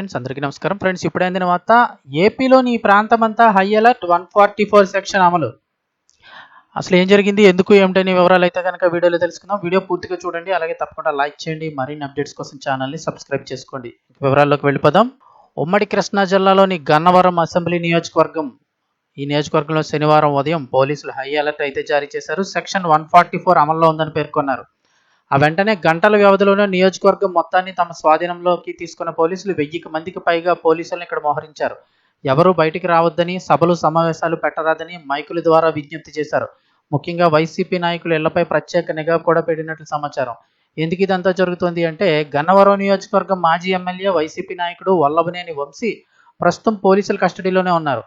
Friends అందరికీ నమస్కారం. Friends ఇప్పుడైందిన వార్త ఏపీలోని ఈ ప్రాంతం అంతా high alert one forty four section అమలు. అసలు ఏం జరిగింది ఎందుకు ఏమిటనే వివరాలు అయితే కనుక వీడియోలో తెలుసుకుందాం. వీడియో పూర్తిగా చూడండి అలాగే తప్పకుండా లైక్ చేయండి. మరిన్ని అప్డేట్స్ కోసం ఛానల్ని సబ్స్క్రైబ్ చేసుకోండి. వివరాల్లోకి వెళ్ళిపోదాం. ఉమ్మడి కృష్ణా జిల్లాలోని గన్నవరం అసెంబ్లీ నియోజకవర్గం ఈ నియోజకవర్గంలో శనివారం ఉదయం పోలీసులు హై అలర్ట్ అయితే జారీ చేశారు. సెక్షన్ వన్ ఫార్టీ ఫోర్ అమల్లో ఉందని పేర్కొన్నారు. ఆ వెంటనే గంటల వ్యవధిలోనే నియోజకవర్గం మొత్తాన్ని తమ స్వాధీనంలోకి తీసుకున్న పోలీసులు వెయ్యికి మందికి పైగా పోలీసులను ఇక్కడ మోహరించారు. ఎవరూ బయటికి రావద్దని సభలు సమావేశాలు పెట్టరాదని మైకుల ద్వారా విజ్ఞప్తి చేశారు. ముఖ్యంగా వైసీపీ నాయకులు ఇళ్ళపై ప్రత్యేక నిఘా కూడా పెట్టినట్లు సమాచారం. ఎందుకు ఇదంతా జరుగుతోంది అంటే గన్నవరం నియోజకవర్గం మాజీ ఎమ్మెల్యే వైసీపీ నాయకుడు వల్లభనేని వంశీ ప్రస్తుతం పోలీసుల కస్టడీలోనే ఉన్నారు.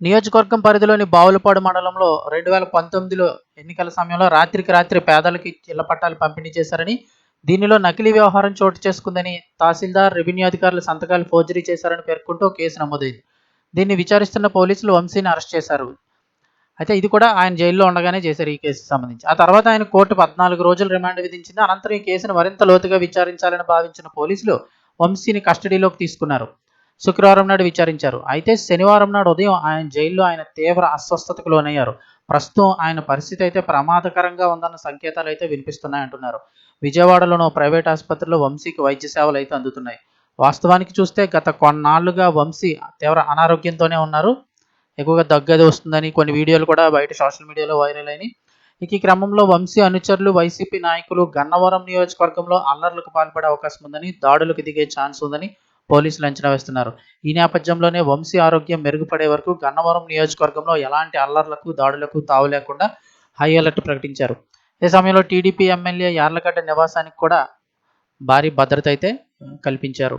నియోజకవర్గం పరిధిలోని బావులపాడు మండలంలో రెండు వేల పంతొమ్మిదిలో ఎన్నికల సమయంలో రాత్రికి రాత్రి పేదలకి ఇళ్ళ పట్టాలు పంపిణీ చేశారని దీనిలో నకిలీ వ్యవహారం చోటు చేసుకుందని తహసీల్దార్ రెవెన్యూ అధికారులు సంతకాలు ఫోర్జరీ చేశారని పేర్కొంటూ కేసు నమోదైంది. దీన్ని విచారిస్తున్న పోలీసులు వంశీని అరెస్ట్ చేశారు. అయితే ఇది కూడా ఆయన జైల్లో ఉండగానే చేశారు ఈ కేసుకు సంబంధించి. ఆ తర్వాత ఆయన కోర్టు పద్నాలుగు రోజులు రిమాండ్ విధించింది. అనంతరం ఈ కేసును మరింత లోతుగా విచారించాలని భావించిన పోలీసులు వంశీని కస్టడీలోకి తీసుకున్నారు. శుక్రవారం నాడు విచారించారు. అయితే శనివారం నాడు ఉదయం ఆయన జైల్లో ఆయన తీవ్ర అస్వస్థతకు లోనయ్యారు. ప్రస్తుతం ఆయన పరిస్థితి అయితే ప్రమాదకరంగా ఉందన్న సంకేతాలు అయితే వినిపిస్తున్నాయంటున్నారు విజయవాడలోని ప్రైవేట్ ఆసుపత్రిలో వంశీకి వైద్య సేవలు అయితే అందుతున్నాయి. వాస్తవానికి చూస్తే గత కొన్నాళ్ళుగా వంశీ తీవ్ర అనారోగ్యంతోనే ఉన్నారు. ఎక్కువగా దగ్గది వస్తుందని కొన్ని వీడియోలు కూడా బయట సోషల్ మీడియాలో వైరల్ అయినాయి. ఇక ఈ క్రమంలో వంశీ అనుచరులు వైసీపీ నాయకులు గన్నవరం నియోజకవర్గంలో అల్లర్లకు పాల్పడే అవకాశం ఉందని దాడులకు దిగే ఛాన్స్ ఉందని పోలీసులు అంచనా వేస్తున్నారు. ఈ నేపథ్యంలోనే వంశీ ఆరోగ్యం మెరుగుపడే వరకు గన్నవరం నియోజకవర్గంలో ఎలాంటి అల్లర్లకు దాడులకు తావు లేకుండా హై అలర్ట్ ప్రకటించారు. ఈ సమయంలో టీడీపీ ఎమ్మెల్యే యార్లగడ్డ నివాసానికి కూడా భారీ భద్రత అయితే కల్పించారు.